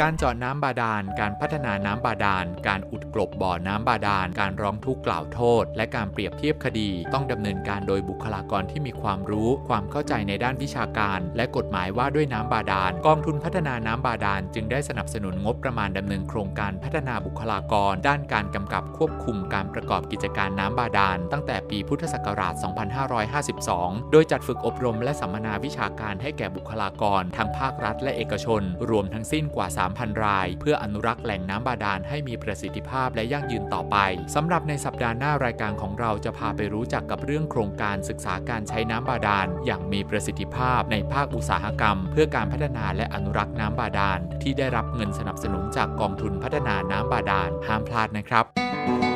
การเจาะน้ำบาดาล การพัฒนาน้ำบาดาล การอุดกลบบ่อน้ำบาดาล การร้องทุกข์กล่าวโทษ และการเปรียบเทียบคดี ต้องดำเนินการโดยบุคลากรที่มีความรู้ ความเข้าใจในด้านวิชาการ และกฎหมายว่าด้วยน้ำบาดาล กองทุนพัฒนาน้ำบาดาล จึงได้สนับสนุนงบประมาณดำเนินโครงการพัฒนาบุคลากร ด้านการกำกับควบคุมการประกอบกิจการน้ำบาดาล ตั้งแต่ปีพุทธศักราช 2552 โดยจัดฝึกอบรมและสัมมนาวิชาการให้แก่บุคลากร ทั้งภาครัฐและเอกชน รวมทั้งสิ้นกว่า3,000 ราย เพื่ออนุรักษ์แหล่งน้ำบาดาลให้มีประสิทธิภาพและยั่งยืนต่อไปสำหรับในสัปดาห์หน้ารายการของเราจะพาไปรู้จักกับเรื่องโครงการศึกษาการใช้น้ำบาดาล อย่างมีประสิทธิภาพในภาคอุตสาหกรรม เพื่อการพัฒนาและอนุรักษ์น้ำบาดาล ที่ได้รับเงินสนับสนุนจากกองทุนพัฒนาน้ำบาดาลห้ามพลาดนะครับ